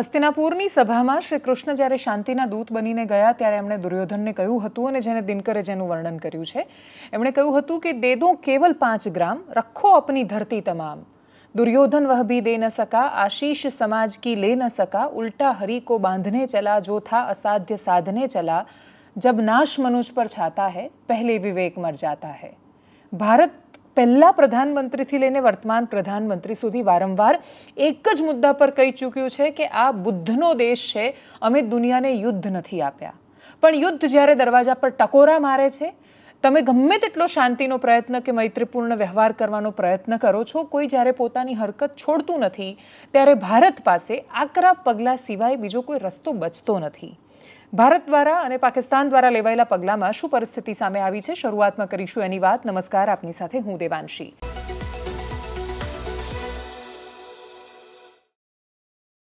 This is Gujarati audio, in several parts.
હસ્તિનાપુરની સભામાં શ્રી કૃષ્ણ જ્યારે શાંતિના દૂત બનીને ગયા ત્યારે એમણે દુર્યોધનને કહ્યું હતું અને જેને દિનકરે જેનું વર્ણન કર્યું છે. એમણે કહ્યું હતું કે દે કેવલ પાંચ ગ્રામ, રખો અપની ધરતી તમામ. દુર્યોધન વહ ભી દે ન સકા, આશીષ સમાજ કી લે ન સકા, ઉલ્ટા હરી કો બાંધને ચલા, જો થા અસાધ્ય સાધને ચલા. જબ નાશ મનુજ પર છાતા હૈ, પહેલે વિવેક મર જાતા હૈ. ભારત પહેલા પ્રધાનમંત્રીથી લઈને વર્તમાન પ્રધાનમંત્રી સુધી વારંવાર એક જ મુદ્દા પર કહી ચૂક્યું છે કે આ બુદ્ધનો દેશ છે, અમે દુનિયાને યુદ્ધ નથી આપ્યા. પણ યુદ્ધ જ્યારે દરવાજા પર ટકોરા મારે છે, તમે ગમે તેટલો શાંતિનો પ્રયત્ન કે મૈત્રીપૂર્ણ વ્યવહાર કરવાનો પ્રયત્ન કરો છો, કોઈ જ્યારે પોતાની હરકત છોડતું નથી, ત્યારે ભારત પાસે આકરા પગલાં સિવાય બીજો કોઈ રસ્તો બચતો નથી. ભારત દ્વારા અને પાકિસ્તાન દ્વારા લેવાયેલા પગલામાં શું પરિસ્થિતિ સામે આવી છે? શરૂઆતમાં કરીશું એની વાત. નમસ્કાર. આપની સાથે હું દેવાંશી.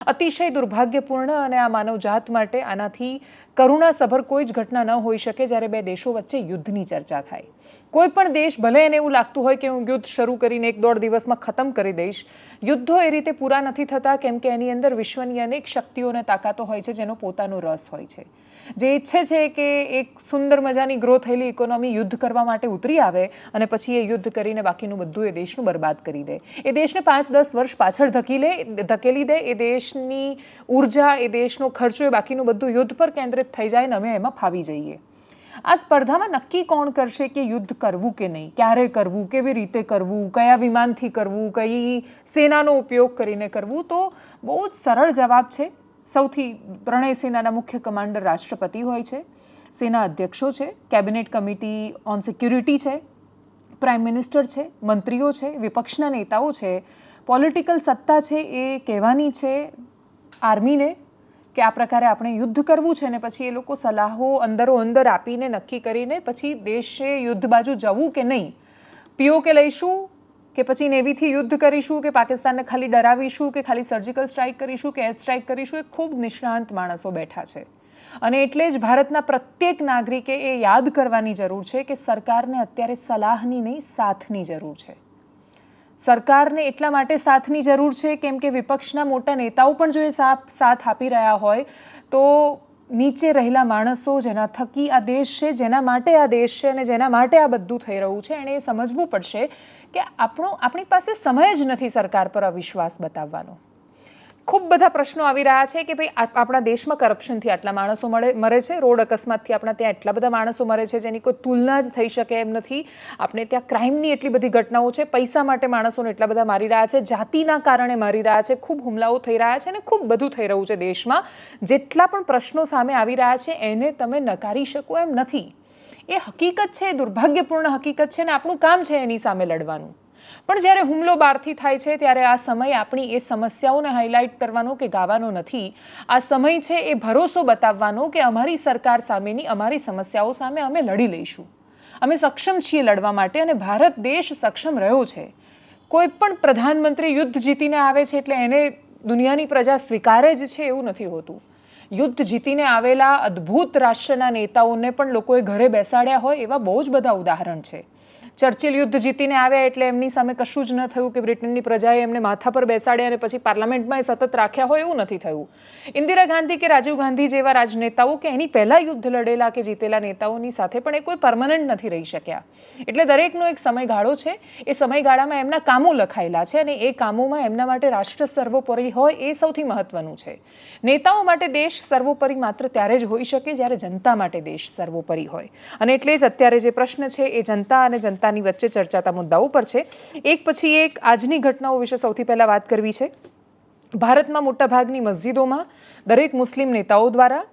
અતિશય દુર્ભાગ્યપૂર્ણ અને આ માનવજાત માટે આનાથી કરુણાસભર કોઈ જ ઘટના ન હોઈ શકે જ્યારે બે દેશો વચ્ચે યુદ્ધની ચર્ચા થાય. કોઈ પણ દેશ ભલે એને એવું લાગતું હોય કે હું યુદ્ધ શરૂ કરીને એક દોઢ દિવસમાં ખતમ કરી દઈશ, યુદ્ધો એ રીતે પૂરા નથી થતા, કેમ કે એની અંદર વિશ્વની અનેક શક્તિઓ અને તાકાતો હોય છે જેનો પોતાનો રસ હોય છે. જે ઈચ્છે છે કે એક સુંદર મજાની ગ્રો થયેલી ઇકોનોમી યુદ્ધ કરવા માટે ઉતરી આવે અને પછી એ યુદ્ધ કરીને બાકીનું બધું એ દેશનું બરબાદ કરી દે. એ દેશને પાંચ દસ વર્ષ પાછળ ધકી લે, ધકેલી દે, એ દેશની ઊર્જા, એ દેશનો ખર્ચો, એ બાકીનું બધું યુદ્ધ પર કેન્દ્રિત થઈ જાય ને અમે એમાં ફાવી જઈએ. આ સ્પર્ધામાં નક્કી કોણ કરશે કે યુદ્ધ કરવું કે નહીં? ક્યારે કરવું? કેવી રીતે કરવું? કયા વિમાનથી કરવું? કઈ સેનાનો ઉપયોગ કરીને કરવું? તો બહુ જ સરળ જવાબ છે સૌથી ત્રણેય સેનાના મુખ્ય કમાન્ડર રાષ્ટ્રપતિ હોય છે, સેના અધ્યક્ષો છે, કેબિનેટ કમિટી ઓન સિક્યુરિટી છે, પ્રાઇમ મિનિસ્ટર છે, મંત્રીઓ છે, વિપક્ષના નેતાઓ છે, પોલિટિકલ સત્તા છે એ કહેવાની છે આર્મીને કે આ પ્રકારે આપણે યુદ્ધ કરવું છે ને પછી એ લોકો સલાહો અંદરો અંદર આપીને નક્કી કરીને પછી દેશે યુદ્ધ બાજુ જવું કે નહીં. પીઓ કે લઈશું કે પછી નેવીથી યુદ્ધ કરીશું, કે પાકિસ્તાનને ખાલી ડરાવીશું, કે ખાલી સર્જિકલ સ્ટ્રાઇક કરીશું, કે એર સ્ટ્રાઇક કરીશું, એ ખૂબ નિષ્ણાંત માણસો બેઠા છે. અને એટલે જ ભારતના પ્રત્યેક નાગરિકે એ યાદ કરવાની જરૂર છે કે સરકારને અત્યારે સલાહની નહીં, સાથની જરૂર છે. સરકારને એટલા માટે સાથની જરૂર છે, કેમ કે વિપક્ષના મોટા નેતાઓ પણ જો એ સાથ આપી રહ્યા હોય, તો નીચે રહેલા માણસો જેના થકી આ દેશ છે, જેના માટે આ દેશ છે અને જેના માટે આ બધું થઈ રહ્યું છે એણે એ સમજવું પડશે કે આપણો, આપણી પાસે સમય જ નથી સરકાર પર અવિશ્વાસ બતાવવાનો. ખૂબ બધા પ્રશ્નો આવી રહ્યા છે કે ભાઈ આપણા દેશમાં કરપ્શનથી આટલા માણસો મળે, મરે છે? રોડ અકસ્માતથી આપણા ત્યાં એટલા બધા માણસો મરે છે જેની કોઈ તુલના જ થઈ શકે એમ નથી. આપણે ત્યાં ક્રાઇમની એટલી બધી ઘટનાઓ છે, પૈસા માટે માણસોને એટલા બધા મારી રહ્યા છે, જાતિના કારણે મારી રહ્યા છે, ખૂબ હુમલાઓ થઈ રહ્યા છે અને ખૂબ બધું થઈ રહ્યું છે દેશમાં. જેટલા પણ પ્રશ્નો સામે આવી રહ્યા છે, એને તમે નકારી શકો એમ નથી. એ હકીકત છે, દુર્ભાગ્યપૂર્ણ હકીકત છે ને આપણું કામ છે એની સામે લડવાનું. પણ જ્યારે હુમલો બહારથી થાય છે, ત્યારે આ સમય આપણી એ સમસ્યાઓને હાઇલાઇટ કરવાનો કે ગાવાનો નથી. આ સમય છે એ ભરોસો બતાવવાનો કે અમારી સરકાર સામેની અમારી સમસ્યાઓ સામે અમે લડી લઈશું. અમે સક્ષમ છીએ લડવા માટે અને ભારત દેશ સક્ષમ રહ્યો છે. કોઈ પણ પ્રધાનમંત્રી યુદ્ધ જીતીને આવે છે એટલે એને દુનિયાની પ્રજા સ્વીકારે જ છે એવું નથી હોતું. યુદ્ધ જીતીને આવેલા અદ્ભુત રાષ્ટ્રના નેતાઓને પણ લોકોએ ઘરે બેસાડ્યા હોય એવા બહુ જ બધા ઉદાહરણ છે. ચર્ચિલ યુદ્ધ જીતીને આવ્યા એટલે એમની સામે કશું જ ન થયું કે બ્રિટનની પ્રજાએ એમને માથા પર બેસાડ્યા અને પછી પાર્લામેન્ટમાં એ સતત રાખ્યા હોય એવું નથી થયું. ઇન્દિરા ગાંધી કે રાજીવ ગાંધી જેવા રાજનેતાઓ કે એની પહેલાં યુદ્ધ લડેલા કે જીતેલા નેતાઓની સાથે પણ એ કોઈ પરમનન્ટ નથી રહી શક્યા. એટલે દરેકનો એક સમયગાળો છે. એ સમયગાળામાં એમના કામો લખાયેલા છે અને એ કામોમાં એમના માટે રાષ્ટ્ર સર્વોપરી હોય એ સૌથી મહત્વનું છે. નેતાઓ માટે દેશ સર્વોપરી માત્ર ત્યારે જ હોઈ શકે જ્યારે જનતા માટે દેશ સર્વોપરી હોય. અને એટલે જ અત્યારે જે પ્રશ્ન છે એ જનતા અને જનતા જનતાની વચ્ચે ચર્ચાતા મુદ્દાઓ પર છે. એક પછી એક આજની ઘટનાઓ વિશે સૌથી પહેલાં વાત કરવી છે. ભારતમાં મોટાભાગની મસ્જિદોમાં દરેક મુસ્લિમ નેતાઓ દ્વારા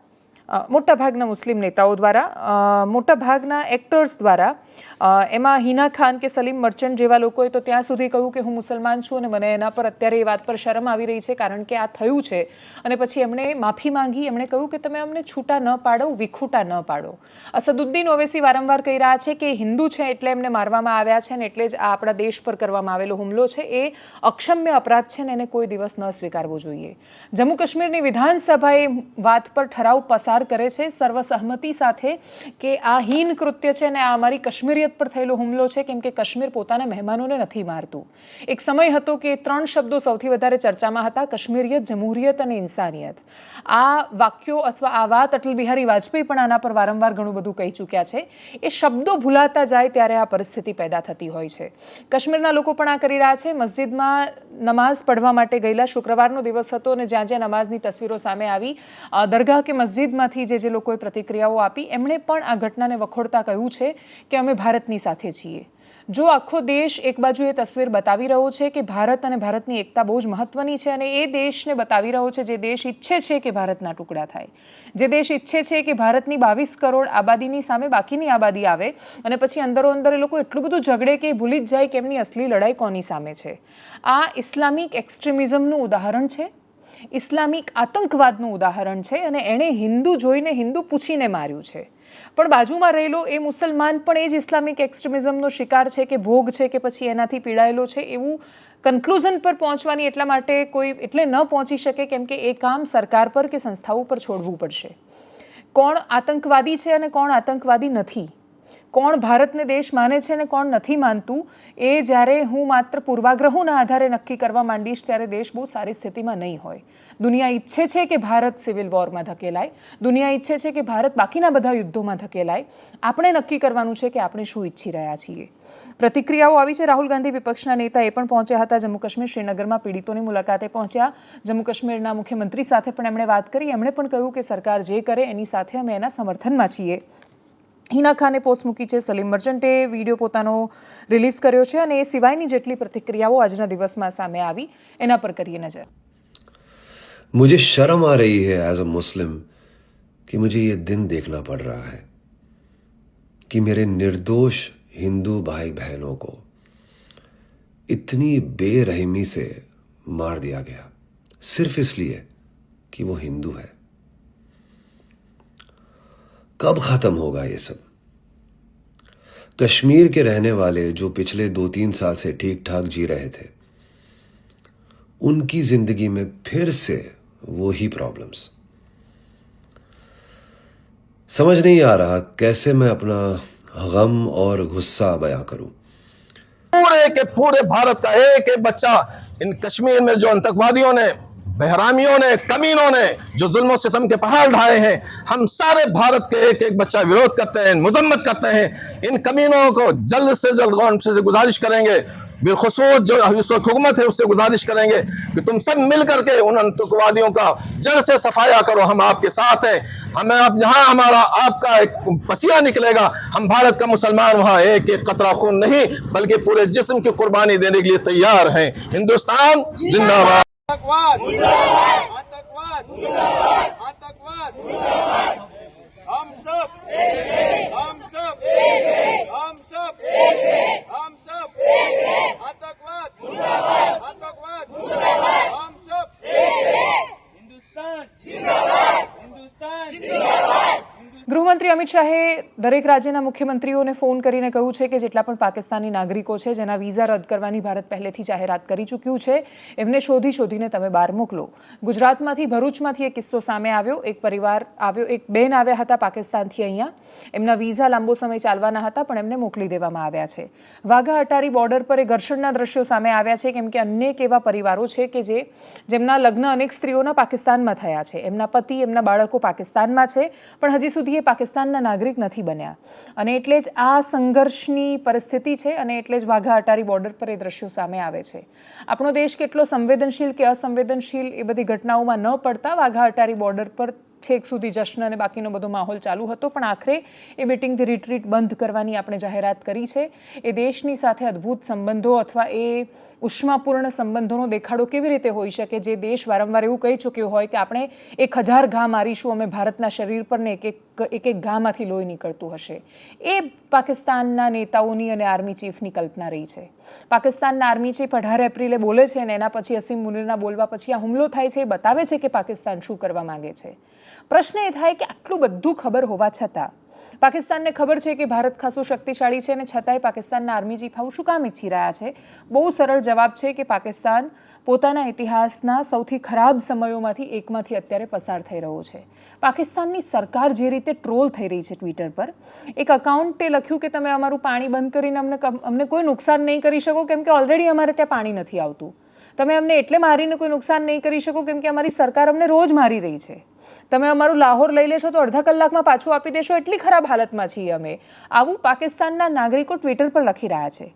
મોટાભાગના મુસ્લિમ નેતાઓ દ્વારા મોટાભાગના એક્ટર્સ દ્વારા એમાં હિના ખાન કે સલીમ મર્ચન્ટ જેવા લોકોએ તો ત્યાં સુધી કહ્યું કે હું મુસલમાન છું અને મને એના પર અત્યારે એ વાત પર શરમ આવી રહી છે કારણ કે આ થયું છે. અને પછી એમણે માફી માંગી, એમણે કહ્યું કે તમે અમને છૂટા ન પાડો, વિખૂટા ન પાડો. અસદુદ્દીન ઓવેસી વારંવાર કહી રહ્યા છે કે હિન્દુ છે એટલે એમને મારવામાં આવ્યા છે ને એટલે જ આ આપણા દેશ પર કરવામાં આવેલો હુમલો છે. એ અક્ષમ્ય અપરાધ છે ને એને કોઈ દિવસ ન સ્વીકારવો જોઈએ. જમ્મુ કાશ્મીરની વિધાનસભાએ વાત પર ઠરાવ પસાર કરે છે. સર્વસહમતિ સાથે કે આ હીન કૃત્ય છે ને આ અમારી કશ્મીરીયત કશ્મીરિયત પર થયેલો હુમલો છે, કેમ કે કાશ્મીર પોતાના મહેમાનોને નથી મારતું. એક સમય હતો કે ત્રણ શબ્દો સૌથી વધારે ચર્ચામાં હતા, કાશ્મીરિયત, જમહુરિયત અને ઇન્સાનિયત. આ વાક્યો અથવા આ વાત અટલ બિહારી વાજપેયી પણ આના પર વારંવાર ઘણું બધું કહી ચૂક્યા છે. એ શબ્દો ભૂલાતા જાય ત્યારે આ પરિસ્થિતિ પેદા થતી હોય છે. કાશ્મીરના લોકો પણ આ કરી રહ્યા છે. મસ્જિદમાં નમાઝ પઢવા માટે ગયેલા શુક્રવારનો દિવસ હતો અને જ્યાં જ્યાં નમાઝની તસવીરો સામે આવી દરગાહ કે મસ્જિદમાંથી જે જે લોકોએ પ્રતિક્રિયાઓ આપી, એમણે પણ આ ઘટનાને વખોડતા કહ્યું છે કે અમે ભારતની સાથે છીએ. જો આખો દેશ એક બાજુ એ તસવીર બતાવી રહ્યો છે કે ભારત અને ભારતની એકતા બહુ જ મહત્વની છે અને એ દેશને બતાવી રહ્યો છે જે દેશ ઈચ્છે છે કે ભારતના ટુકડા થાય. જે દેશ ઈચ્છે છે કે ભારતની બાવીસ કરોડ આબાદીની સામે બાકીની આબાદી આવે અને પછી અંદરો અંદર એ લોકો એટલું બધું ઝઘડે કે ભૂલી જ જાય કે એમની અસલી લડાઈ કોની સામે છે. આ ઇસ્લામિક એક્સ્ટ્રીમિઝમનું ઉદાહરણ છે. ઇસ્લામિક આતંકવાદનું ઉદાહરણ છે અને એણે હિન્દુ જોઈને હિન્દુ પૂછીને માર્યું છે. પણ બાજુમાં રહેલો એ મુસલમાન પણ એ જ ઇસ્લામિક એક્સ્ટ્રીમિઝમનો શિકાર છે કે ભોગ છે કે પછી એનાથી પીડાયેલો છે એવું કન્ક્લુઝન પર પહોંચવાની એટલા માટે કોઈ એટલે ન પહોંચી શકે કેમ કે એ કામ સરકાર પર કે સંસ્થાઓ પર છોડવું પડશે. કોણ આતંકવાદી છે અને કોણ આતંકવાદી નથી? કોણ ભારતને દેશ માને છે અને કોણ નથી માનતું, એ જ્યારે હું માત્ર પૂર્વાગ્રહોના આધારે નક્કી કરવા માંડીશ ત્યારે દેશ બહુ સારી સ્થિતિમાં નહીં હોય. દુનિયા ઈચ્છે છે કે ભારત સિવિલ વોરમાં ધકેલાય. દુનિયા ઈચ્છે છે કે ભારત બાકીના બધા યુદ્ધોમાં ધકેલાય. આપણે નક્કી કરવાનું છે કે આપણે શું ઈચ્છી રહ્યા છીએ. પ્રતિક્રિયાઓ આવી છે. રાહુલ ગાંધી વિપક્ષના નેતા એ પણ પહોંચ્યા હતા જમ્મુ કાશ્મીર શ્રીનગરમાં. પીડિતોની મુલાકાતે પહોંચ્યા. જમ્મુ કાશ્મીરના મુખ્યમંત્રી સાથે પણ એમણે વાત કરી. એમણે પણ કહ્યું કે સરકાર જે કરે એની સાથે અમે એના સમર્થનમાં છીએ. હિના ખાને પોસ્ટ મૂકી છે સલીમ મર્ચન્ટે વિડીયો પોતાનો રિલીઝ કર્યો છે અને એ સિવાયની જેટલી પ્રતિક્રિયાઓ આજના દિવસમાં સામે આવી એના પર કરીએ નજર मुझे शर्म आ रही है एज अ मुस्लिम कि मुझे ये दिन देखना पड़ रहा है कि मेरे निर्दोष हिंदू भाई बहनों को इतनी बेरहमी से मार दिया गया सिर्फ इसलिए कि वो हिंदू है कब खत्म होगा ये सब? कश्मीर के रहने वाले जो पिछले दो तीन साल से ठीक ठाक जी रहे थे, उनकी ज़िंदगी में फिर से वही प्रॉब्लम्स समझ नहीं आ रहा कैसे मैं अपना गम और गुस्सा बयां करूँ। पूरे के पूरे भारत का एक एक बच्चा इन कश्मीर में जो आतंकवादियों ने बहरामियों ने, कमीनों ने जो जुल्म सितम के पहाड़ ढाए हैं, हम सारे भारत के एक एक बच्चा विरोध करते हैं, मजम्मत करते हैं। इन कमीनों को जल्द से जल्द गवर्नमेंट से गुजारिश करेंगे, बिलखसूस जो इस वक्त हुकूमत है, उससे गुजारिश करेंगे कि तुम सब मिल करके उन आतंकवादियों का जड़ से सफाया करो, हम आपके साथ हैं। हमें अब जहाँ हमारा आपका एक पसीना निकलेगा, हम भारत का मुसलमान वहाँ एक एक कतरा खून नहीं, बल्कि पूरे जिस्म की कुर्बानी देने के लिए तैयार हैं। हिंदुस्तान जिंदाबाद। हम सब हम सब हम सब हम सब आतंकवाद आतंकवाद हम सब हिंदुस्तान हिंदुस्तान ગૃહમંત્રી અમિત શાહે દરેક રાજ્યના મુખ્યમંત્રીઓને ફોન કરીને કહ્યું છે કે જેટલા પણ પાકિસ્તાની નાગરિકો છે, જેના વિઝા રદ કરવાની ભારત પહેલેથી જાહેરાત કરી ચૂક્યું છે, એમને શોધી શોધીને તમે બહાર મોકલો. ગુજરાતમાંથી, ભરૂચમાંથી એક કિસ્સો સામે આવ્યો. એક પરિવાર આવ્યો, એક બેન આવ્યા હતા પાકિસ્તાનથી અહીંયા. એમના વિઝા લાંબો સમય ચાલવાના હતા, પણ એમને મોકલી દેવામાં આવ્યા છે. વાઘા અટારી બોર્ડર પર એ ઘર્ષણના દ્રશ્યો સામે આવ્યા છે, કેમ કે અનેક એવા પરિવારો છે કે જે, જેમના લગ્ન અનેક સ્ત્રીઓના પાકિસ્તાનમાં થયા છે. એમના પતિ, એમના બાળકો પાકિસ્તાનમાં છે, પણ હજી સુધી એ પાકિસ્તાનના નાગરિક નથી બન્યા. અને એટલે જ આ સંઘર્ષની પરિસ્થિતિ છે અને એટલે જ વાઘા અટારી બોર્ડર પર એ દ્રશ્યો સામે આવે છે. આપણો દેશ કેટલો સંવેદનશીલ કે અસંવેદનશીલ એ બધી ઘટનાઓમાં ન પડતા વાઘા અટારી બોર્ડર પર છેક સુધી જશ્ન અને બાકીનો બધો માહોલ ચાલુ હતો, પણ આખરે એ મિટિંગથી રિટ્રીટ બંધ કરવાની આપણે જાહેરાત કરી છે. એ દેશની સાથે અદ્ભુત સંબંધો અથવા એ ઉષ્માપૂર્ણ સંબંધોનો દેખાડો કેવી રીતે હોઈ શકે? જે દેશ વારંવાર એવું કહી ચૂક્યો હોય કે આપણે એક હજાર ઘા મારીશું, અમે ભારતના શરીર પર ને એક એક એક એક ઘામાંથી લોહી નીકળતું હશે. એ પાકિસ્તાનના નેતાઓની અને આર્મી ચીફની કલ્પના રહી છે. પાકિસ્તાનના આર્મી ચીફ અઢાર એપ્રિલે બોલે છે અને એના પછી અસીમ મુનિરના બોલવા પછી આ હુમલો થાય છે, એ બતાવે છે કે પાકિસ્તાન શું કરવા માંગે છે. પ્રશ્ન એ થાય કે આટલું બધું ખબર હોવા છતાં, પાકિસ્તાનને ખબર છે કે ભારત ખાસું શક્તિશાળી છે અને છતાંય પાકિસ્તાનના આર્મી ચીફ શું કામ ઈચ્છી રહ્યા છે? બહુ સરળ જવાબ છે કે પાકિસ્તાન પોતાના ઇતિહાસના સૌથી ખરાબ સમયોમાંથી એકમાંથી અત્યારે પસાર થઈ રહ્યો છે. પાકિસ્તાનની સરકાર જે રીતે ટ્રોલ થઈ રહી છે ટ્વિટર પર, એક અકાઉન્ટે લખ્યું કે તમે અમારું પાણી બંધ કરીને અમને અમને કોઈ નુકસાન નહીં કરી શકો, કેમ કે ઓલરેડી અમારે ત્યાં પાણી નથી આવતું. તમે અમને એટલે મારીને કોઈ નુકસાન નહીં કરી શકો, કેમ કે અમારી સરકાર અમને રોજ મારી રહી છે. તમે અમારું લાહોર લઈ લેશો તો અડધા કલાકમાં પાછું આપી દેશો. એટલી ખરાબ હાલતમાં છીએ અમે. આવું પાકિસ્તાનના નાગરિકો ટ્વિટર પર લખી રહ્યા છે.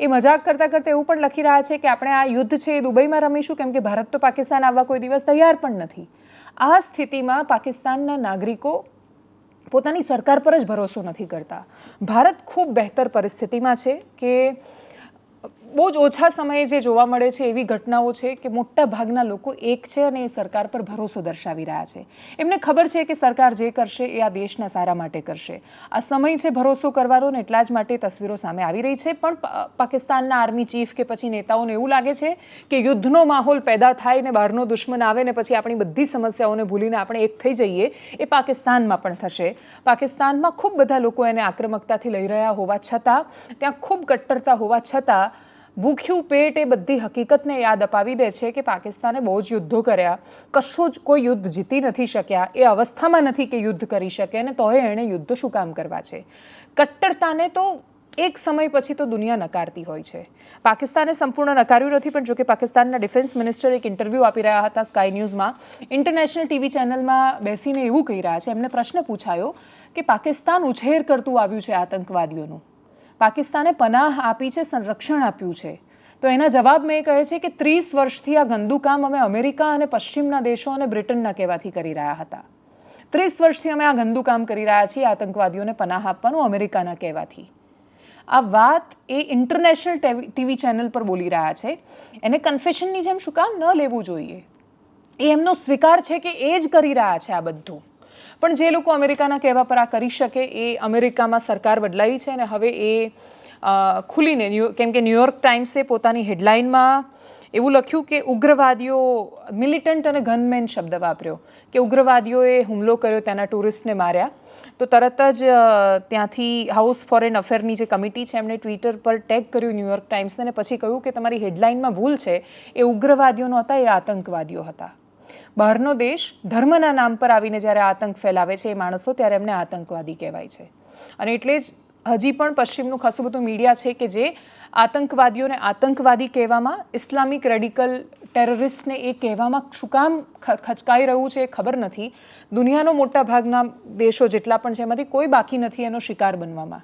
એ મજાક કરતાં કરતાં એવું પણ લખી રહ્યા છે કે આપણે આ યુદ્ધ છે એ દુબઈમાં રમીશું, કેમ કે ભારત તો પાકિસ્તાન આવવા કોઈ દિવસ તૈયાર પણ નથી. આ સ્થિતિમાં પાકિસ્તાનના નાગરિકો પોતાની સરકાર પર જ ભરોસો નથી કરતા. ભારત ખૂબ બહેતર પરિસ્થિતિમાં છે કે બહુ જ ઓછા સમયે જે જોવા મળે છે એવી ઘટનાઓ છે કે મોટા ભાગના લોકો એક છે અને એ સરકાર પર ભરોસો દર્શાવી રહ્યા છે. એમને ખબર છે કે સરકાર જે કરશે એ આ દેશના સારા માટે કરશે. આ સમય છે ભરોસો કરવાનો ને એટલા જ માટે તસવીરો સામે આવી રહી છે. પણ પાકિસ્તાનના આર્મી ચીફ કે પછી નેતાઓને એવું લાગે છે કે યુદ્ધનો માહોલ પેદા થાય ને બહારનો દુશ્મન આવે ને પછી આપણી બધી સમસ્યાઓને ભૂલીને આપણે એક થઈ જઈએ, એ પાકિસ્તાનમાં પણ થશે. પાકિસ્તાનમાં ખૂબ બધા લોકો એને આક્રમકતાથી લઈ રહ્યા હોવા છતાં, ત્યાં ખૂબ કટ્ટરતા હોવા છતાં ભૂખ્યું પેટ એ બધી હકીકતને યાદ અપાવી દે છે કે પાકિસ્તાને બહુ જ યુદ્ધો કર્યા. કશું જ કોઈ યુદ્ધ જીતી નથી શક્યા. એ અવસ્થામાં નથી કે યુદ્ધ કરી શકે અને તોય એણે યુદ્ધ શું કામ કરવા છે? કટ્ટરતાને તો એક સમય પછી તો દુનિયા નકારતી હોય છે. પાકિસ્તાને સંપૂર્ણ નકાર્યું નથી, પણ જોકે પાકિસ્તાનના ડિફેન્સ મિનિસ્ટર એક ઇન્ટરવ્યૂ આપી રહ્યા હતા સ્કાય ન્યૂઝમાં. ઇન્ટરનેશનલ ટીવી ચેનલમાં બેસીને એવું કહી રહ્યા છે. એમને પ્રશ્ન પૂછાયો કે પાકિસ્તાન ઉછેર કરતું આવ્યું છે આતંકવાદીઓનું. પાકિસ્તાને પનાહ આપી છે, સંરક્ષણ આપ્યું છે. તો એના જવાબમાં એ કહે છે કે ત્રીસ વર્ષથી આ ગંદુ કામ અમે અમેરિકા અને પશ્ચિમના દેશો અને બ્રિટનના કહેવાથી કરી રહ્યા હતા. ત્રીસ વર્ષથી અમે આ ગંદુ કામ કરી રહ્યા છીએ, આતંકવાદીઓને પનાહ આપવાનું અમેરિકાના કહેવાથી. આ વાત એ ઇન્ટરનેશનલ ટીવી ચેનલ પર બોલી રહ્યા છે. એને કન્ફેશનની જેમ શું કામ ન લેવું જોઈએ? એ એમનો સ્વીકાર છે કે એ જ કરી રહ્યા છે આ બધું. પણ જે લોકો અમેરિકાના કહેવા પર આ કરી શકે એ અમેરિકામાં સરકાર બદલાઈ છે અને હવે એ ખુલીને કેમ કે ન્યુયોર્ક ટાઈમ્સે પોતાની હેડલાઇનમાં એવું લખ્યું કે ઉગ્રવાદીઓ મિલિટન્ટ અને ગનમેન શબ્દ વાપર્યો, કે ઉગ્રવાદીઓએ હુમલો કર્યો, ત્યાંના ટુરિસ્ટને માર્યા. તો તરત જ ત્યાંથી હાઉસ ફોરેન અફેરની જે કમિટી છે, એમણે ટ્વિટર પર ટેગ કર્યું ન્યૂયોર્ક ટાઈમ્સને પછી કહ્યું કે તમારી હેડલાઇનમાં ભૂલ છે, એ ઉગ્રવાદીઓ નહોતા એ આતંકવાદીઓ હતા. બહારનો દેશ ધર્મના નામ પર આવીને જ્યારે આતંક ફેલાવે છે એ માણસો, ત્યારે એમને આતંકવાદી કહેવાય છે. અને એટલે જ હજી પણ પશ્ચિમનું ખાસું બધું મીડિયા છે કે જે આતંકવાદીઓને આતંકવાદી કહેવામાં, ઇસ્લામિક રેડિકલ ટેરરિસ્ટને એ કહેવામાં શું કામ ખચકાઈ રહ્યું છે એ ખબર નથી. દુનિયાનો મોટા ભાગના દેશો જેટલા પણ છે એમાંથી કોઈ બાકી નથી એનો શિકાર બનવામાં.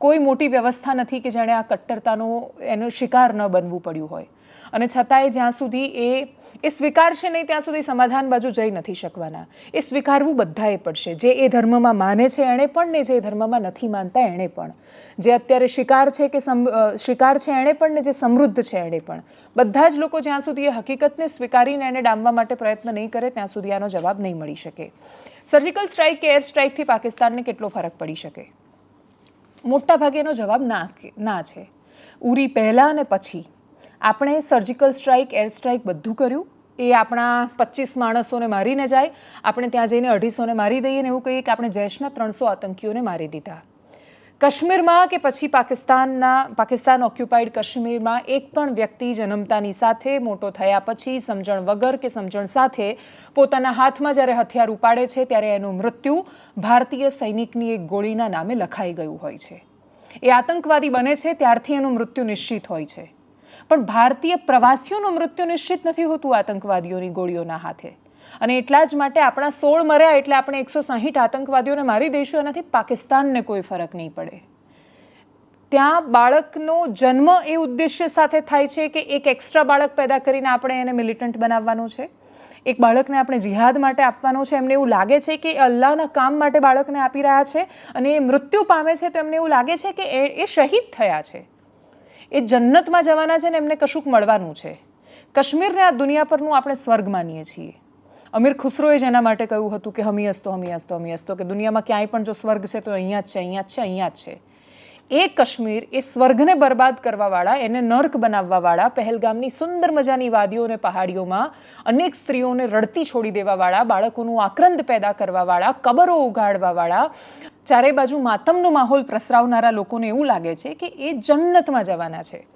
કોઈ મોટી વ્યવસ્થા નથી કે જેણે આ કટ્ટરતાનો એનો શિકાર ન બનવું પડ્યું હોય. અને છતાંય જ્યાં સુધી એ એ સ્વીકારશે નહીં, ત્યાં સુધી સમાધાન બાજુ જઈ નથી શકવાના. એ સ્વીકારવું બધાએ પડશે. જે એ ધર્મમાં માને છે એણે પણ ને જે એ ધર્મમાં નથી માનતા એણે પણ. જે અત્યારે શિકાર છે કે શિકાર છે એણે પણ ને જે સમૃદ્ધ છે એણે પણ. બધા જ લોકો જ્યાં સુધી એ હકીકતને સ્વીકારીને એને ડામવા માટે પ્રયત્ન નહીં કરે, ત્યાં સુધી આનો જવાબ નહીં મળી શકે. સર્જિકલ સ્ટ્રાઇક કે એર સ્ટ્રાઇકથી પાકિસ્તાનને કેટલો ફરક પડી શકે? મોટા ભાગે એનો જવાબ ના ના છે. ઉરી પહેલાં અને પછી. આપણે સર્જિકલ સ્ટ્રાઇક એર સ્ટ્રાઇક બધું કર્યું. એ આપણા પચીસ માણસોને મારીને જાય. આપણે ત્યાં જઈને અઢીસોને મારી દઈએ ને એવું કહીએ કે આપણે જૈશના ત્રણસો આતંકીઓને મારી દીધા. કાશ્મીરમાં કે પછી પાકિસ્તાનના, પાકિસ્તાન ઓક્યુપાઈડ કાશ્મીરમાં એક પણ વ્યક્તિ જન્મતાની સાથે મોટો થયા પછી સમજણ વગર કે સમજણ સાથે પોતાના હાથમાં જ્યારે હથિયાર ઉપાડે છે ત્યારે એનું મૃત્યુ ભારતીય સૈનિકની એક ગોળીના નામે લખાઈ ગયું હોય છે. એ આતંકવાદી બને છે, ત્યારથી એનું મૃત્યુ નિશ્ચિત હોય છે. પણ ભારતીય પ્રવાસીઓનું મૃત્યુ નિશ્ચિત નથી હોતું આતંકવાદીઓની ગોળીઓના હાથે. અને એટલા જ માટે આપણા સોળ મર્યા એટલે આપણે એકસો સાહીઠ આતંકવાદીઓને મારી દઈશું, એનાથી પાકિસ્તાનને કોઈ ફરક નહીં પડે. ત્યાં બાળકનો જન્મ એ ઉદ્દેશ્ય સાથે થાય છે કે એક એક્સ્ટ્રા બાળક પેદા કરીને આપણે એને મિલિટન્ટ બનાવવાનું છે. એક બાળકને આપણે જિહાદ માટે આપવાનો છે. એમને એવું લાગે છે કે એ અલ્લાહના કામ માટે બાળકને આપી રહ્યા છે અને એ મૃત્યુ પામે છે. તો એમને એવું લાગે છે કે એ શહીદ થયા છે. એ જન્નતમાં જવાના છે ને એમને કશુંક મળવાનું છે. કાશ્મીરને આ દુનિયા પરનું આપણે સ્વર્ગ માનીએ છીએ. અમીર ખુસરોએ જ એના માટે કહ્યું હતું કે હમી હસ્તો હમી હસ્તો હમી હસ્તો કે દુનિયામાં ક્યાંય પણ જો સ્વર્ગ છે તો અહીંયા જ છે, અહીંયા જ છે, અહીંયા જ છે. એ કાશ્મીર એ સ્વર્ગને બરબાદ કરવાવાળા, એને નર્ક બનાવવાવાળા, પહેલગામની સુંદર મજાની વાદીઓ અને પહાડીઓમાં અનેક સ્ત્રીઓને રડતી છોડી દેવાવાળા, બાળકોનું આક્રંદ પેદા કરવાવાળા, કબરો ઉગાડવાવાળા ચારે બાજુ માતમનો માહોલ પ્રસરાવનારા લોકોને એવું લાગે છે કે એ જન્નતમાં જવાના છે.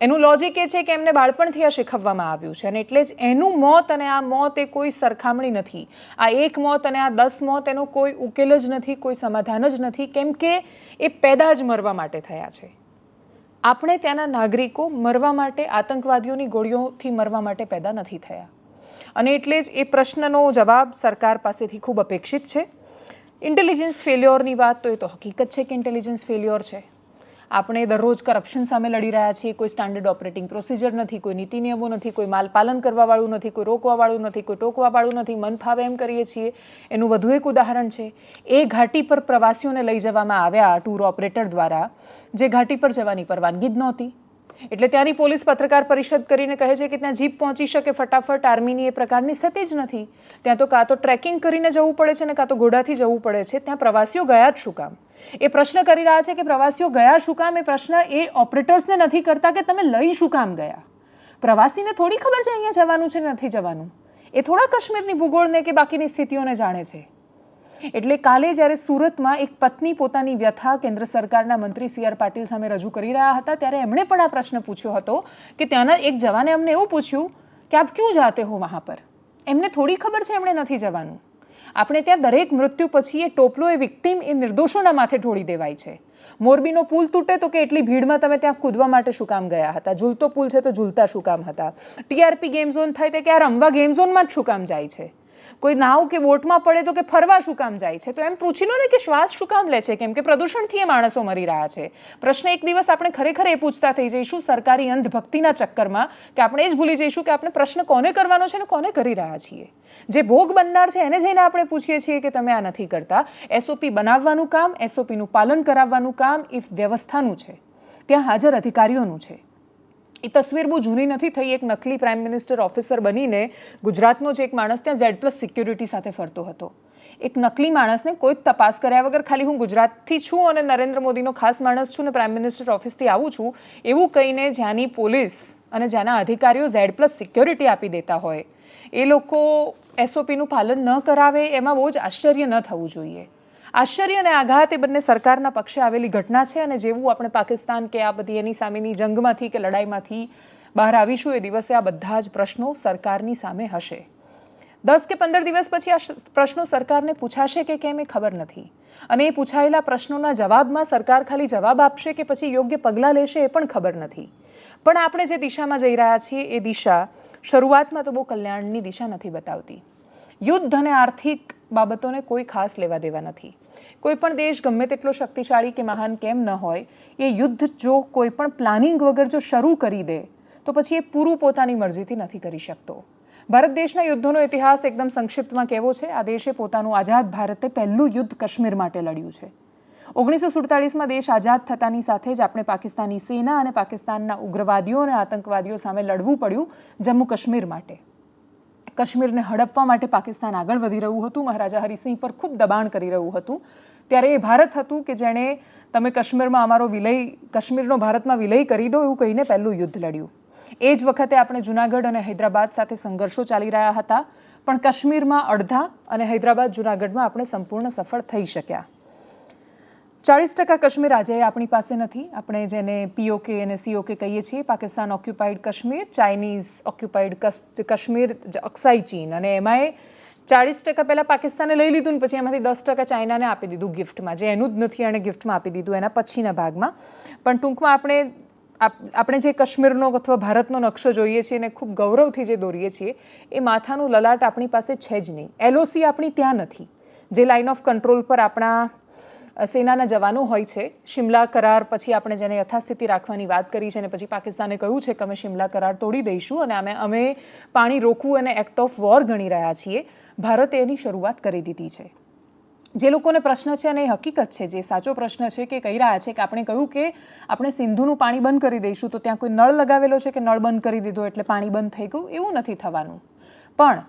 એનું લોજિક એ છે કે એમને બાળપણથી આ શીખવવામાં આવ્યું છે અને એટલે જ એનું મોત અને આ મોત એ કોઈ સરખામણી નથી. આ એક મોત અને આ દસ મોત એનો કોઈ ઉકેલ જ નથી, કોઈ સમાધાન જ નથી, કેમ કે એ પેદા જ મરવા માટે થયા છે. આપણે ત્યાંના નાગરિકો મરવા માટે, આતંકવાદીઓની ગોળીઓથી મરવા માટે પેદા નથી થયા. અને એટલે જ એ પ્રશ્નનો જવાબ સરકાર પાસેથી ખૂબ અપેક્ષિત છે. ઇન્ટેલિજન્સ ફેલ્યોરની વાત તો એ તો હકીકત છે કે ઇન્ટેલિજન્સ ફેલ્યોર છે. આપણે દરરોજ કરપ્શન સામે લડી રહ્યા છીએ, કોઈ સ્ટાન્ડર્ડ ઓપરેટિંગ પ્રોસિજર નથી, કોઈ નીતિ નિયમો નથી, કોઈ માલ પાલન કરવાવાળું નથી, કોઈ રોકવાવાળું નથી, કોઈ ટોકવાવાળું નથી, મન ફાવે એમ કરીએ છીએ. એનું વધુ એક ઉદાહરણ છે, એ ઘાટી પર પ્રવાસીઓને લઈ જવામાં આવ્યા ટૂર ઓપરેટર દ્વારા, જે ઘાટી પર જવાની પરવાનગી જ નહોતી. એટલે ત્યાંની પોલીસ પત્રકાર પરિષદ કરીને કહે છે કે ત્યાં જીપ પહોંચી શકે ફટાફટ, આર્મીની એ પ્રકારની સ્થિતિ જ નથી. ત્યાં તો કાં તો ટ્રેકિંગ કરીને જવું પડે છે ને કાં તો ઘોડાથી જવું પડે છે. ત્યાં પ્રવાસીઓ ગયા જ શું કામ? એ પ્રશ્ન કરી રહ્યા છે કે પ્રવાસીઓ ગયા શું કામ? એ પ્રશ્ન એ ઓપરેટર્સને નથી કરતા કે તમે લઈ શું કામ ગયા? પ્રવાસીને થોડી ખબર છે અહીંયા જવાનું છે નથી જવાનું? એ થોડા કાશ્મીરની ભૂગોળને કે બાકીની સ્થિતિઓને જાણે છે. એટલે કાલે જ્યારે સુરતમાં એક પત્ની પોતાની વ્યથા કેન્દ્ર સરકારના મંત્રી સી આર પાટીલ સામે રજૂ કરી રહ્યા હતા, ત્યારે એમણે પણ આ પ્રશ્ન પૂછ્યો હતો કે ત્યાંના એક જવાને અમને એવું પૂછ્યું કે આપ ક્યું જાતે હો વહાં પર? એમને થોડી ખબર છે એમણે નથી જવાનું. આપણે ત્યાં દરેક મૃત્યુ પછી એ ટોપલો એ વિક્ટીમ એ નિર્દોષોના માથે ઢોળી દેવાય છે. મોરબીનો પુલ તૂટે તો કે એટલી ભીડમાં તમે ત્યાં કૂદવા માટે શું કામ ગયા હતા? ઝૂલતો પુલ છે તો ઝૂલતા શું કામ હતા? ટીઆરપી ગેમ ઝોન થાય તો કે આ રમવા ગેમ ઝોનમાં જ શું કામ જાય છે? કોઈ નાવ કે બોટમાં પડે તો કે ફરવા શું કામ જાય છે? તો એમ પૂછી લો ને કે શ્વાસ શું કામ લે છે? કેમ કે પ્રદૂષણથી એ માણસો મરી રહ્યા છે. પ્રશ્ન એક દિવસ આપણે ખરેખર એ પૂછતા થઈ જઈશું સરકારી અંધભક્તિના ચક્કરમાં કે આપણે એ જ ભૂલી જઈશું કે આપણે પ્રશ્ન કોને કરવાનો છે ને કોને કરી રહ્યા છીએ? જે ભોગ બનનાર છે એને જઈને આપણે પૂછીએ છીએ કે તમે આ નથી કરતા. એસઓપી બનાવવાનું કામ એસઓપીનું પાલન કરાવવાનું કામ એ વ્યવસ્થાનું છે. ત્યાં હાજર અધિકારીઓનું છે. એ તસવીર બહુ જૂની નથી થઈ. એક નકલી પ્રાઇમ મિનિસ્ટર ઓફિસર બનીને ગુજરાતનો જ એક માણસ ત્યાં ઝેડ પ્લસ સિક્યુરિટી સાથે ફરતો હતો. એક નકલી માણસને કોઈ જ તપાસ કર્યા વગર ખાલી હું ગુજરાતથી છું અને નરેન્દ્ર મોદીનો ખાસ માણસ છું ને પ્રાઇમ મિનિસ્ટર ઓફિસથી આવું છું, એવું કહીને જ્યાંની પોલીસ અને જ્યાંના અધિકારીઓ ઝેડ પ્લસ સિક્યોરિટી આપી દેતા હોય. એ લોકો એસઓપીનું પાલન ન કરાવે, એમાં બહુ જ આશ્ચર્ય ન થવું જોઈએ. આશ્ચર્ય અને આઘાત એ બંને સરકારના પક્ષે આવેલી ઘટના છે અને જેવું આપણે પાકિસ્તાન કે આ બધી એની સામેની જંગમાંથી કે લડાઈમાંથી બહાર આવીશું એ દિવસે આ બધા જ પ્રશ્નો સરકારની સામે હશે. દસ કે પંદર દિવસ પછી આ પ્રશ્નો સરકારને પૂછાશે કે કેમ એ ખબર નથી. અને એ પૂછાયેલા પ્રશ્નોના જવાબમાં સરકાર ખાલી જવાબ આપશે કે પછી યોગ્ય પગલાં લેશે એ પણ ખબર નથી. પણ આપણે જે દિશામાં જઈ રહ્યા છીએ એ દિશા શરૂઆતમાં તો બહુ કલ્યાણની દિશા નથી બતાવતી. યુદ્ધ અને આર્થિક બાબતોને કોઈ ખાસ લેવા દેવા નથી. કોઈ પણ દેશ ગમે તેટલો શક્તિશાળી કે મહાન કેમ ન હોય, એ યુદ્ધ જો કોઈ પણ પ્લાનિંગ વગર જો શરૂ કરી દે, તો પછી એ પૂરું પોતાની મરજીથી નથી કરી શકતો. ભારત દેશના યુદ્ધોનો ઇતિહાસ એકદમ સંક્ષિપ્તમાં કેવો છે? આ દેશે પોતાનું આઝાદ ભારતે પહેલું યુદ્ધ કાશ્મીર માટે લડ્યું છે. ઓગણીસો સુડતાલીસમાં દેશ આઝાદ થતાની સાથે જ આપણે પાકિસ્તાની સેના અને પાકિસ્તાનના ઉગ્રવાદીઓ અને આતંકવાદીઓ સામે લડવું પડ્યું જમ્મુ કાશ્મીર માટે. કાશ્મીરને હડપવા માટે પાકિસ્તાન આગળ વધી રહ્યું હતું. મહારાજા હરિસિંહ પર ખૂબ દબાણ કરી રહ્યું હતું. ત્યારે એ ભારત હતું કે જેણે તમે કાશ્મીરમાં અમારો વિલય, કાશ્મીરનો ભારતમાં વિલય કરી દો એવું કહીને પહેલું યુદ્ધ લડ્યું. એ જ વખતે આપણે જુનાગઢ અને હૈદરાબાદ સાથે સંઘર્ષો ચાલી રહ્યા હતા, પણ કાશ્મીરમાં અડધા અને હૈદરાબાદ, જુનાગઢમાં આપણે સંપૂર્ણ સફળ થઈ શક્યા. ચાળીસ ટકા કાશ્મીર આજે આપણી પાસે નથી. આપણે જેને પીઓકે અને સીઓકે કહીએ છીએ, Pakistan occupied Kashmir Chinese occupied Kashmir Aksai Chin. અને એમાંય ચાળીસ ટકા પહેલાં પાકિસ્તાને લઈ લીધું ને પછી એમાંથી દસ ટકા ચાઇનાને આપી દીધું ગિફ્ટમાં. જે એનું જ નથી એણે ગિફ્ટમાં આપી દીધું એના પછીના ભાગમાં. પણ ટૂંકમાં આપણે આપ- આપણે જે કાશ્મીરનો અથવા ભારતનો નકશો જોઈએ છીએ અને ખૂબ ગૌરવથી જે દોરીએ છીએ, એ માથાનું લલાટ આપણી પાસે છે જ નહીં. એલઓસી આપણી ત્યાં નથી. જે લાઇન ઓફ કંટ્રોલ પર આપણા સેનાના જવાનો હોય છે, શિમલા કરાર પછી આપણે જેને યથાસ્થિતિ રાખવાની વાત કરી છે અને પછી પાકિસ્તાને કહ્યું છે કે અમે શિમલા કરાર તોડી દઈશું અને અમે અમે પાણી રોકવું અને એક્ટ ઓફ વોર ગણી રહ્યા છીએ. ભારતે એની શરૂઆત કરી દીધી છે. જે લોકોને પ્રશ્ન છે અને એ હકીકત છે, જે સાચો પ્રશ્ન છે કે કહી રહ્યા છે કે આપણે કહ્યું કે આપણે સિંધુનું પાણી બંધ કરી દઈશું તો ત્યાં કોઈ નળ લગાવેલો છે કે નળ બંધ કરી દીધો એટલે પાણી બંધ થઈ ગયું? એવું નથી થવાનું. પણ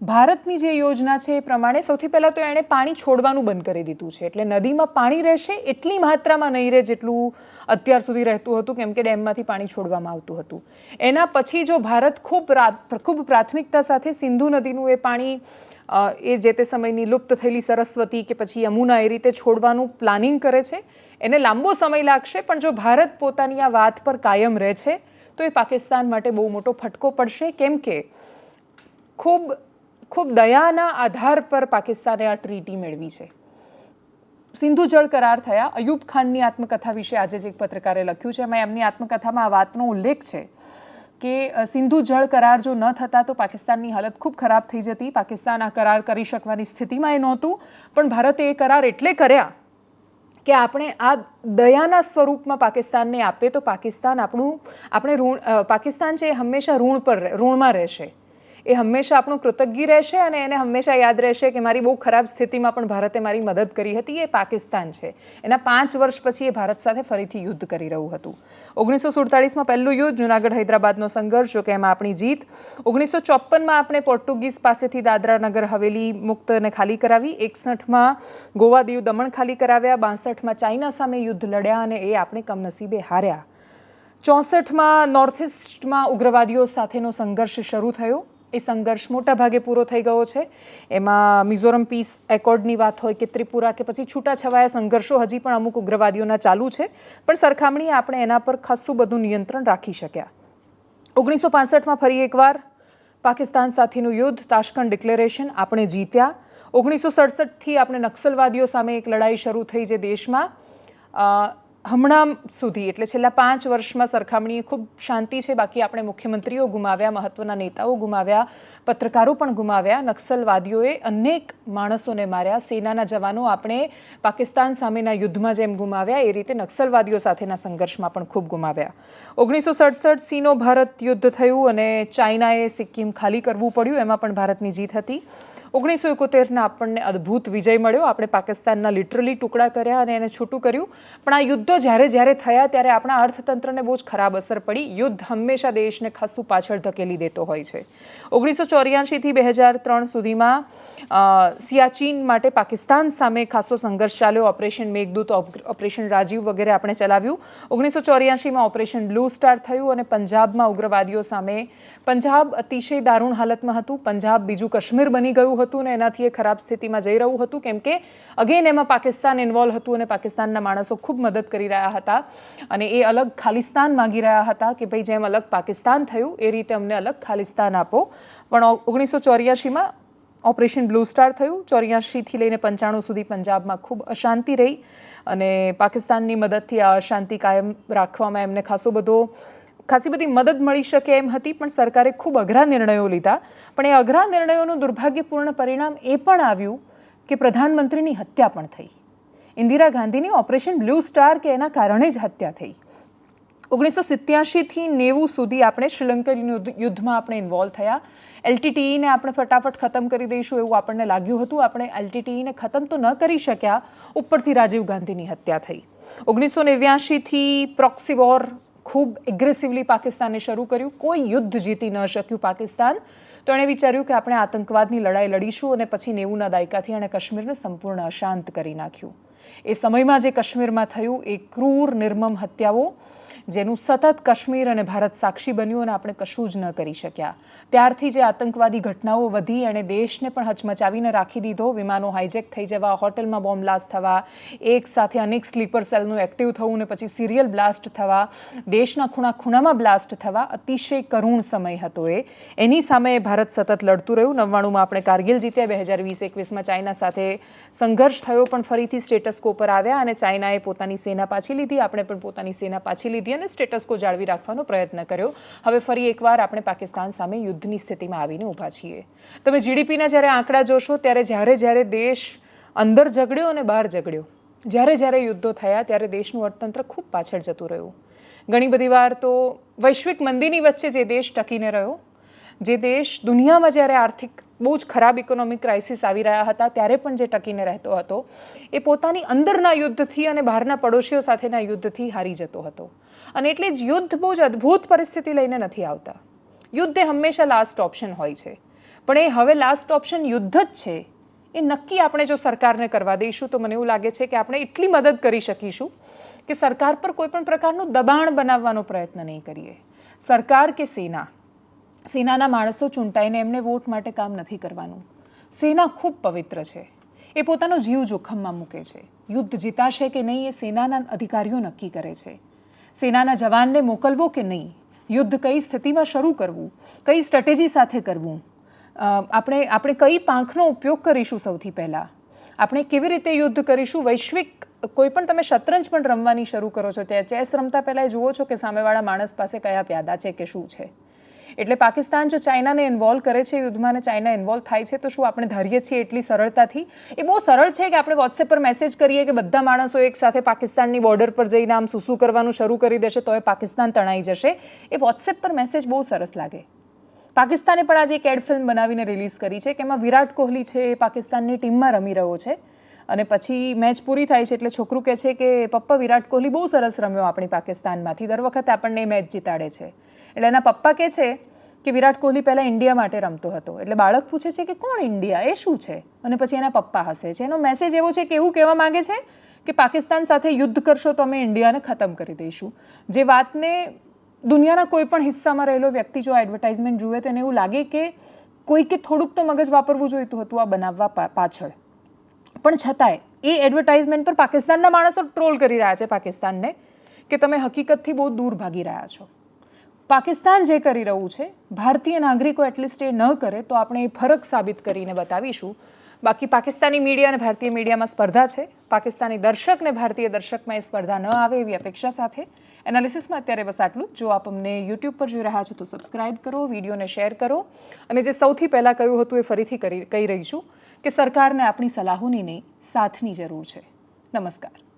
ભારતની જે યોજના છે એ પ્રમાણે સૌથી પહેલાં તો એણે પાણી છોડવાનું બંધ કરી દીધું છે. એટલે નદીમાં પાણી રહેશે, એટલી માત્રામાં નહીં રહે જેટલું અત્યાર સુધી રહેતું હતું, કેમ કે ડેમમાંથી પાણી છોડવામાં આવતું હતું. એના પછી જો ભારત ખૂબ ખૂબ પ્રાથમિકતા સાથે સિંધુ નદીનું એ પાણી એ જે તે સમયની લુપ્ત થયેલી સરસ્વતી કે પછી યમુના એ રીતે છોડવાનું પ્લાનિંગ કરે છે. એને લાંબો સમય લાગશે, પણ જો ભારત પોતાની આ વાત પર કાયમ રહે છે, તો એ પાકિસ્તાન માટે બહુ મોટો ફટકો પડશે. કેમ કે ખૂબ ખૂબ દયાના આધાર પર પાકિસ્તાને આ ટ્રીટી મેળવી છે. સિંધુ જળ કરાર થયા. અયુબ ખાનની આત્મકથા વિશે આજે જ એક પત્રકારે લખ્યું છે. એમાં એમની આત્મકથામાં આ વાતનો ઉલ્લેખ છે. કે સિંધુ જળ કરાર જો ન થતા તો પાકિસ્તાનની હાલત ખૂબ ખરાબ થઈ જતી. પાકિસ્તાન આ કરાર કરી શકવાની સ્થિતિમાં એ નહોતું. પણ ભારતે એ કરાર એટલે કર્યા કે આપણે આ દયાના સ્વરૂપમાં પાકિસ્તાનને આપીએ તો પાકિસ્તાન આપણું, આપણે ઋણ પાકિસ્તાન છે એ હંમેશા ઋણ પર ઋણમાં રહેશે. એ હંમેશા આપણું કૃતજ્ઞ રહેશે અને એને હંમેશા યાદ રહેશે કે મારી બહુ ખરાબ સ્થિતિમાં પણ ભારતે મારી મદદ કરી હતી. એ પાકિસ્તાન છે. એના પાંચ વર્ષ પછી એ ભારત સાથે ફરીથી યુદ્ધ કરી રહ્યું હતું. ઓગણીસો સુડતાલીસમાં પહેલું યુદ્ધ, જુનાગઢ હૈદરાબાદનો સંઘર્ષ, જો કે એમાં આપણી જીત. ઓગણીસો ચોપનમાં આપણે પોર્ટુગીઝ પાસેથી દાદરા નગર હવેલી મુક્ત અને ખાલી કરાવી. એકસઠમાં ગોવા દીવ દમણ ખાલી કરાવ્યા. બાસઠમાં ચાઇના સામે યુદ્ધ લડ્યા અને એ આપણે કમનસીબે હાર્યા. ચોસઠમાં નોર્થ ઇસ્ટમાં ઉગ્રવાદીઓ સાથેનો સંઘર્ષ શરૂ થયો. એ સંઘર્ષ મોટા ભાગે પૂરો થઈ ગયો છે. એમાં મિઝોરમ પીસ એકોર્ડની વાત હોય કે ત્રિપુરા કે પછી છૂટાછવાયા સંઘર્ષો હજી પણ અમુક ઉગ્રવાદીઓના ચાલુ છે. પણ સરખામણીએ આપણે એના પર ખાસું બધું નિયંત્રણ રાખી શક્યા. ઓગણીસો પાસઠમાં ફરી એકવાર પાકિસ્તાન સાથેનું યુદ્ધ, તાશ્કંદ ડિક્લેરેશન આપણે જીત્યા. ઓગણીસો સડસઠથી આપણે નક્સલવાદીઓ સામે એક લડાઈ શરૂ થઈ જે દેશમાં હમણાં સુધી, એટલે છેલ્લા પાંચ વર્ષમાં સરખામણીએ ખૂબ શાંતિ છે. બાકી આપણે મુખ્યમંત્રીઓ ગુમાવ્યા, મહત્વના નેતાઓ ગુમાવ્યા. પત્રકારો પણ ગુમાવ્યા. નક્સલવાદીઓએ અનેક માણસોને માર્યા. સેનાના જવાનો આપણે પાકિસ્તાન સામેના યુદ્ધમાં જેમ ગુમાવ્યા, એ રીતે નક્સલવાદીઓ સાથેના સંઘર્ષમાં પણ ખૂબ ગુમાવ્યા. ઓગણીસો સડસઠ સીનો ભારત યુદ્ધ થયું અને ચાઇનાએ સિક્કિમ ખાલી કરવું પડ્યું, એમાં પણ ભારતની જીત હતી. ઓગણીસો એકોતેરના આપણને અદ્ભુત વિજય મળ્યો. આપણે પાકિસ્તાનના લિટરલી ટુકડા કર્યા અને એને છૂટું કર્યું. પણ આ યુદ્ધો જ્યારે જ્યારે થયા, ત્યારે આપણા અર્થતંત્રને બહુ જ ખરાબ અસર પડી. યુદ્ધ હંમેશા દેશને ખાસું પાછળ ધકેલી દેતો હોય છે. ઓગણીસો ચોર્યાસીથી બે હજાર ત્રણ સુધીમાં સિયાચીન માટે પાકિસ્તાન સામે ખાસો સંઘર્ષ ચાલ્યો. Operation Meghdoot, op- operation Rajiv વગેરે આપણે ચલાવ્યું. ઓગણીસો ચોર્યાસીમાં ઓપરેશન બ્લુ સ્ટાર થયું અને પંજાબમાં ઉગ્રવાદીઓ સામે પંજાબ અતિશય દારૂણ હાલતમાં હતું. પંજાબ બીજું કાશ્મીર બની ગયું હતું ને એનાથી એ ખરાબ સ્થિતિમાં જઈ રહ્યું હતું. કેમ કે, અગેન એમાં પાકિસ્તાન ઇન્વોલ્વ હતું અને પાકિસ્તાનના માણસો ખૂબ મદદ કરી રહ્યા હતા અને એ અલગ ખાલિસ્તાન માંગી રહ્યા હતા કે ભાઈ જેમ અલગ પાકિસ્તાન થયું, એ રીતે અમને અલગ ખાલિસ્તાન આપો. પણ ઓગણીસો ચોર્યાસીમાં ઓપરેશન બ્લુ સ્ટાર થયું. ચોર્યાસીથી લઈને પંચાણું સુધી પંજાબમાં ખૂબ અશાંતિ રહી અને પાકિસ્તાનની મદદથી આ અશાંતિ કાયમ રાખવામાં એમને ખાસો બધો, ખાસી બધી મદદ મળી શકે એમ હતી, પણ સરકારે ખૂબ અઘરા નિર્ણયો લીધા. પણ એ અઘરા નિર્ણયોનું દુર્ભાગ્યપૂર્ણ પરિણામ એ પણ આવ્યું કે પ્રધાનમંત્રીની હત્યા પણ થઈ. ઇન્દિરા ગાંધીની ઓપરેશન બ્લુ સ્ટાર કે એના કારણે જ હત્યા થઈ. ઓગણીસો સિત્યાસીથી નેવું સુધી આપણે શ્રીલંકન યુદ્ધમાં આપણે ઇન્વોલ્વ થયા. એલટીટીઈને આપણે ફટાફટ ખતમ કરી દઈશું એવું આપણને લાગ્યું હતું. આપણે એલટીટીઈને ખતમ તો ન કરી શક્યા, ઉપરથી રાજીવ ગાંધીની હત્યા થઈ. ઓગણીસો નેવ્યાસીથી પ્રોક્સી વોર ખૂબ એગ્રેસિવલી પાકિસ્તાને શરૂ કર્યું. કોઈ યુદ્ધ જીતી ન શક્યું પાકિસ્તાન. તો એણે વિચાર્યું કે આપણે આતંકવાદની લડાઈ લડીશું અને પછી નેવુંના દાયકાથી એણે કાશ્મીરને સંપૂર્ણ અશાંત કરી નાખ્યું. એ સમયમાં જે કાશ્મીરમાં થયું, એ ક્રૂર, નિર્મમ હત્યાઓ જેનું સતત કાશ્મીર અને ભારત સાક્ષી બન્યું અને આપણે કશું જ ન કરી શક્યા. ત્યારથી જે આતંકવાદી ઘટનાઓ વધી અને દેશને પણ હચમચાવીને રાખી દીધો, વિમાનો હાઇજેક થઈ જવા, હોટલમાં બોમ્બ બ્લાસ્ટ થવા, એક સાથે અનેક સ્લીપર સેલનું એક્ટિવ થવું ને પછી સિરિયલ બ્લાસ્ટ થવા, દેશના ખૂણા ખૂણામાં બ્લાસ્ટ થવા અતિશય કરુણ સમય હતો એ. એની સામે ભારત સતત લડતું રહ્યું. નવ્વાણુંમાં આપણે કારગિલ જીત્યા. બે હજાર વીસ, એકવીસમાં ચાઇના સાથે સંઘર્ષ થયો પણ ફરીથી સ્ટેટસ કો પર આવ્યા અને ચાઇનાએ પોતાની સેના પાછી લીધી. આપણે પણ પોતાની સેના પાછી લીધી. અને સ્ટેટસ જાળવી રાખવાનો પ્રયત્ન કર્યો. હવે ફરી એકવાર આપણે પાકિસ્તાન સામે યુદ્ધની સ્થિતિમાં આવીને ઊભા છીએ. તમે જીડીપીના જ્યારે આંકડા જોશો, ત્યારે જ્યારે જ્યારે દેશ અંદર ઝઘડ્યો અને બહાર ઝઘડ્યો, જ્યારે જ્યારે યુદ્ધો થયા, ત્યારે દેશનું અર્થતંત્ર ખૂબ પાછળ જતું રહ્યું. ઘણી બધી વાર તો વૈશ્વિક મંદીની વચ્ચે જે દેશ ટકીને રહ્યો, જે દેશ દુનિયામાં જ્યારે આર્થિક બહુ જ ખરાબ ઇકોનોમિક ક્રાઇસિસ આવી રહ્યા હતા, ત્યારે પણ જે ટકીને રહેતો હતો, એ પોતાની અંદરના યુદ્ધથી અને બહારના પડોશીઓ સાથેના યુદ્ધથી હારી જતો હતો. અને એટલે જ યુદ્ધ બહુ જ અદ્ભુત પરિસ્થિતિ લઈને નથી આવતા. યુદ્ધ એ હંમેશા લાસ્ટ ઓપ્શન હોય છે. પણ એ હવે લાસ્ટ ઓપ્શન યુદ્ધ જ છે. એ નક્કી આપણે જો સરકારને કરવા દઈશું તો મને એવું લાગે છે કે આપણે એટલી મદદ કરી શકીશું કે સરકાર પર કોઈપણ પ્રકારનું દબાણ બનાવવાનો પ્રયત્ન નહીં કરીએ. સરકાર કે સેના? સેનાના માણસો ચૂંટાઈને એમને વોટ માટે કામ નથી કરવાનું. સેના ખૂબ પવિત્ર છે. એ પોતાનો જીવ જોખમમાં મૂકે છે. યુદ્ધ જીતાશે કે નહીં એ સેનાના અધિકારીઓ નક્કી કરે છે. સેનાના જવાનને મોકલવો કે નહીં? યુદ્ધ કઈ સ્થિતિમાં શરૂ કરવું? કઈ સ્ટ્રેટેજી સાથે કરવું? આપણે આપણે કઈ પાંખનો ઉપયોગ કરીશું સૌથી પહેલાં? આપણે કેવી રીતે યુદ્ધ કરીશું? વૈશ્વિક કોઈ પણ તમે શતરંજ પણ રમવાની શરૂ કરો છો, ત્યાં ચેસ રમતા પહેલાં જુઓ છો કે સામેવાળા માણસ પાસે કયા પ્યાદા છે કે શું છે? એટલે પાકિસ્તાન જો ચાઇનાને ઇન્વોલ્વ કરે છે, યુદ્ધમાં અને ચાઇના ઇન્વોલ્વ થાય છે, તો શું આપણે ધારીએ છીએ એટલી સરળતાથી? એ બહુ સરળ છે કે આપણે વોટ્સએપ પર મેસેજ કરીએ કે બધા માણસો એક સાથે પાકિસ્તાનની બોર્ડર પર જઈને આમ સુસુ કરવાનું શરૂ કરી દેશે તો એ પાકિસ્તાન તણાઈ જશે. એ વોટ્સએપ પર મેસેજ બહુ સરસ લાગે. પાકિસ્તાને પણ આજે એક એડ ફિલ્મ બનાવીને રિલીઝ કરી છે, કે એમાં વિરાટ કોહલી છે, એ પાકિસ્તાનની ટીમમાં રમી રહ્યો છે. અને પછી મેચ પૂરી થાય છે એટલે છોકરું કહે છે કે, પપ્પા, વિરાટ કોહલી બહુ સરસ રમ્યો આપણી પાકિસ્તાનમાંથી. દર વખતે આપણને એ મેચ જીતાડે છે. એટલે એના પપ્પા કહે છે કે વિરાટ કોહલી પહેલાં ઇન્ડિયા માટે રમતો હતો. એટલે બાળક પૂછે છે કે કોણ ઇન્ડિયા? એ શું છે? અને પછી એના પપ્પા હસે છે. એનો મેસેજ એવો છે કે એવું કહેવા માંગે છે કે પાકિસ્તાન સાથે યુદ્ધ કરશો તો અમે ઇન્ડિયાને ખતમ કરી દઈશું. જે વાતને દુનિયાના કોઈ પણ હિસ્સામાં રહેલો વ્યક્તિ જો એડવર્ટાઇઝમેન્ટ જુએ તો એને એવું લાગે કે કોઈકે થોડુંક તો મગજ વાપરવું જોઈતું હતું આ બનાવવા પાછળ. પણ છતાંય એ એડવર્ટાઇઝમેન્ટ પર પાકિસ્તાનના માણસો ટ્રોલ કરી રહ્યા છે પાકિસ્તાનને કે તમે હકીકતથી બહુ દૂર ભાગી રહ્યા છો. પાકિસ્તાન જે કરી રહ્યું છે, ભારતીય નાગરિકો એટલીસ્ટ એ ન કરે તો આપણે એ ફરક સાબિત કરીને બતાવીશું. બાકી પાકિસ્તાની મીડિયા અને ભારતીય મીડિયામાં સ્પર્ધા છે. પાકિસ્તાની દર્શક ને ભારતીય દર્શકમાં એ સ્પર્ધા ન આવે એવી અપેક્ષા સાથે. એનાલિસિસમાં અત્યારે બસ આટલું જ. આપ અમને યુટ્યુબ પર જોઈ રહ્યા છો તો સબસ્ક્રાઇબ કરો, વિડીયોને શેર કરો. અને જે સૌથી પહેલાં કહ્યું હતું એ ફરીથી કરી કહી રહી છું કે સરકારને આપણી સલાહોની નહીં સાથની જરૂર છે. નમસ્કાર.